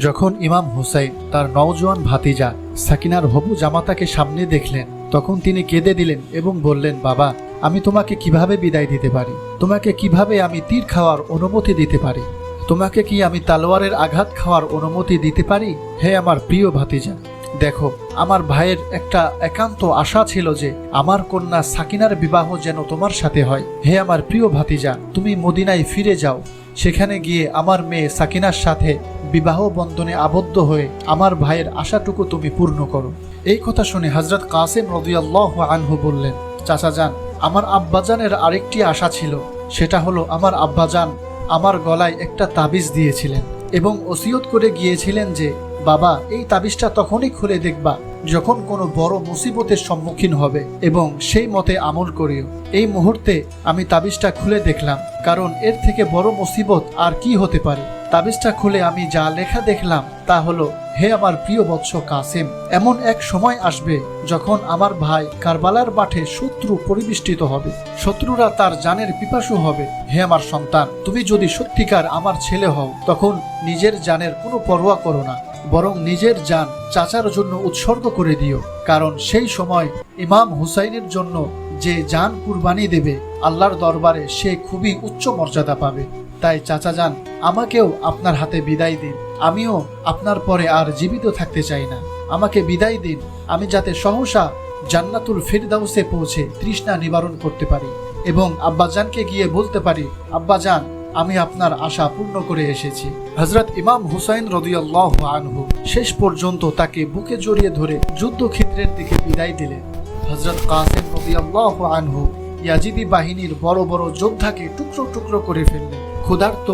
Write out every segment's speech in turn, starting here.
যখন ইমাম হুসাইন তার নওজোয়ান ভাতিজা সাকিনার হবু জামাতাকে সামনে দেখলেন, তখন তিনি কেঁদে দিলেন এবং বললেন, বাবা, আমি তোমাকে কীভাবে বিদায় দিতে পারি? তোমাকে কীভাবে আমি তীর খাওয়ার অনুমতি দিতে পারি? তোমাকে কি আমি তালোয়ারের আঘাত খাওয়ার অনুমতি দিতে পারি? হে আমার প্রিয় ভাতিজা, দেখো, আমার ভাইয়ের একটা একান্ত আশা ছিল যে আমার কন্যা সাকিনার বিবাহ যেন তোমার সাথে হয়। হে আমার প্রিয় ভাতিজা, তুমি মদিনায় ফিরে যাও। সেখানে গিয়ে আমার মেয়ে সাকিনার সাথে বিবাহ বন্ধনে আবদ্ধ হয়ে আমার ভাইয়ের আশাটুকু তুমি পূর্ণ করো। এই কথা শুনে হজরত কাসেম রদিয়াল্লাহ আনহু বললেন, চাচা যান, আমার আব্বাজানের আরেকটি আশা ছিল। সেটা হলো আমার আব্বাজান আমার গলায় একটা তাবিজ দিয়েছিলেন এবং ওসিয়ত করে গিয়েছিলেন যে বাবা, এই তাবিজটা তখনই খুলে দেখবা যখন কোনো বড় মুসিবতের সম্মুখীন হবে এবং সেই মতে আমল করিও। এই মুহূর্তে আমি তাবিজটা খুলে দেখলাম, কারণ এর থেকে বড় মুসিবত আর কি হতে পারে? তাবিজটা খুলে আমি যা লেখা দেখলাম তা হলো, হে আমার প্রিয় বৎস কাসেম, এমন এক সময় আসবে যখন আমার ভাই কারবালার মাঠে শত্রু পরিবেষ্টিত হবে। শত্রুরা তার জানের পিপাসু হবে। হে আমার সন্তান, তুমি যদি সত্যিকার আমার ছেলে হও, তখন নিজের জানের কোনো পরোয়া করো না। বরং নিজের জান চাচার জন্য উৎসর্গ করে দিও, কারণ সেই সময় ইমাম হুসাইনের জন্য যে জান কুরবানি দেবে, আল্লাহর দরবারে সে খুবই উচ্চ মর্যাদা পাবে। তাই চাচা যান, আমাকেও আপনার হাতে বিদায় দিন। আমিও আপনার পরে আর জীবিত থাকতে চাই না। আমাকে বিদায় দিন, আমি যাতে সহসা জান্নাতুল ফিরদাউসে পৌঁছে তৃষ্ণা নিবারণ করতে পারি এবং আব্বাজানকে গিয়ে বলতে পারি, আব্বাজান আমি আপনার আশা পূর্ণ করে এসেছি। হজরত ইমাম হুসাইন রদিয়াল্লাহ আনহু শেষ পর্যন্ত তাকে বুকে জড়িয়ে ধরে যুদ্ধক্ষেত্রের দিকে বিদায় দিলেন। হজরত কাসেম রদিয়াল্লাহ আনহু ইয়াজিদি বাহিনীর বড় বড় যোদ্ধাকে টুকরো টুকরো করে ফেললেন। ক্ষুধার্ত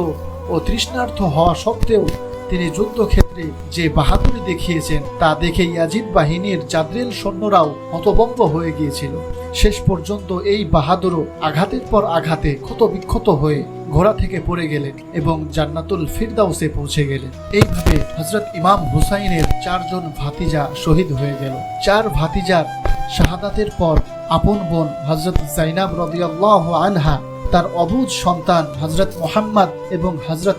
ও তৃষ্ণার্থ হওয়া সত্ত্বেও তিনি যুদ্ধক্ষেত্রে যে বাহাদুরি দেখিয়েছেন, তা দেখে ইয়াজিদ বাহিনীর জাদ্রেল সৈন্যরাও হতবম্ব হয়ে গিয়েছিল। শেষ পর্যন্ত এই বাহাদুরও আঘাতের পর আঘাতে ক্ষত বিক্ষত হয়ে ঘোড়া থেকে পড়ে গেলেন এবং জান্নাতুল ফিরদাউসে পৌঁছে গেলেন। এইভাবে হজরত ইমাম হুসাইনের চারজন ভাতিজা শহীদ হয়ে গেল। চার ভাতিজার শাহাদাতের পর আপন বোন হজরত জাইনাব রদিয়াল্লাহ আনহা তার অবুধ সন্তান হজরত মোহাম্মদ এবং হজরত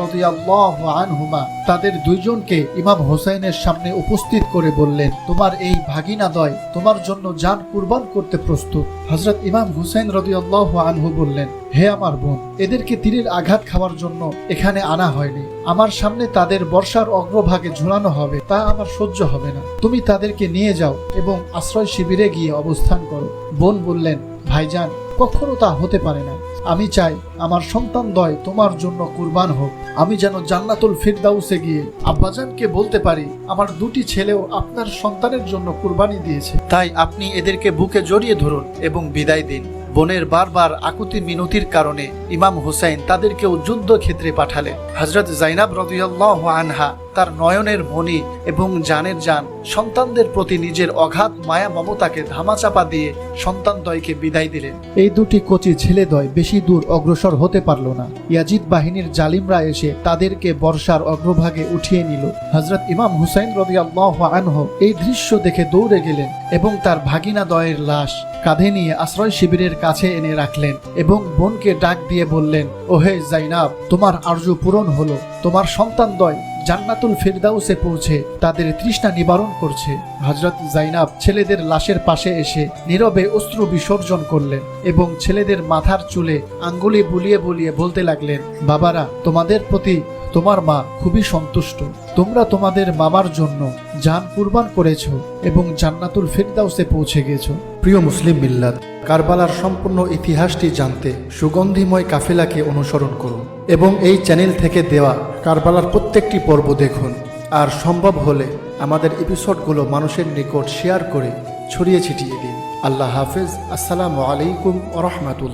রদিয়াল্লাহ আনহুমা তাদের দুইজনকে ইমাম হোসাইনের সামনে উপস্থিত করে বললেন, তোমার এই ভাগিনাদয় তোমার জন্য যান কুরবান করতে প্রস্তুত। হজরত ইমাম হুসাইন রদিয়াল্লাহ আনহু বললেন, হে আমার বোন, এদেরকে তীরের আঘাত খাওয়ার জন্য এখানে আনা হয়নি। আমার সামনে তাদের বর্ষার অগ্রভাগে ঝুলানো হবে, তা আমার সহ্য হবে না। তুমি তাদেরকে নিয়ে যাও এবং আশ্রয় শিবিরে গিয়ে অবস্থান করো। বোন বললেন, ভাইজান কখনো তা হতে পারে না। আমি চাই আমার সন্তান দয় তোমার জন্য কুরবান হোক। আমি যেন জান্নাতুল ফিরদাউসে গিয়ে আব্বাজানকে বলতে পারি, আমার দুটি ছেলেও আপনার সন্তানের জন্য কুরবানি দিয়েছে। তাই আপনি এদেরকে বুকে জড়িয়ে ধরুন এবং বিদায় দিন। বোনের বারবার আকুতি মিনতির কারণে ইমাম হুসাইন তাদেরকেও যুদ্ধক্ষেত্রে পাঠালেন হজরত জাইনাব রদিয়াল্লাহ আনহা তার নয়নের মণি এবং জানের জান সন্তানদের প্রতি নিজের অগাধ মায়া, মমতাকে ধামাচাপা দিয়ে সন্তানদ্বয়কে বিদায় দিলেন। এই দুটি কচি ছেলেদ্বয় বেশি দূর অগ্রসর হতে পারল না। ইয়াজিদ বাহিনীর জালিমরা এসে তাদেরকে বর্ষার অগ্রভাগে উঠিয়ে নিল। হজরত ইমাম হুসাইন রদিয়াল্লাহ আনহ এই দৃশ্য দেখে দৌড়ে গেলেন এবং তার ভাগিনা দয়ের লাশ কাঁধে নিয়ে আশ্রয় শিবিরের কাছে এনে রাখলেন এবং বোনকে ডাক দিয়ে বললেন, ওহে জাইনাব, তোমার আর্য পূরণ হলো। তোমার সন্তান সন্তানদ্বয় জান্নাতুল ফেরদাউসে পৌঁছে তাদের তৃষ্ণা নিবারণ করছে। হজরত জাইনাব ছেলেদের লাশের পাশে এসে নীরবে অশ্রু বিসর্জন করলেন এবং ছেলেদের মাথার চুলে আঙ্গুলি বুলিয়ে বুলিয়ে বলতে লাগলেন, বাবারা, তোমাদের প্রতি তোমার মা খুবই সন্তুষ্ট। তোমরা তোমাদের মামার জন্য জান কুরবান করেছ এবং জান্নাতুল ফেরদাউসে পৌঁছে গেছো। প্রিয় মুসলিম মিল্লাত, কারবালার সম্পূর্ণ ইতিহাসটি জানতে সুগন্ধিময় কাফেলাকে অনুসরণ করুন এবং এই চ্যানেল থেকে দেওয়া কারবালার প্রত্যেকটি পর্ব দেখুন। আর সম্ভব হলে আমাদের এপিসোডগুলো মানুষের নিকট শেয়ার করে ছড়িয়ে ছিটিয়ে দিন। আল্লাহ হাফেজ। আসসালামু আলাইকুম রহমাতুল্লাহ।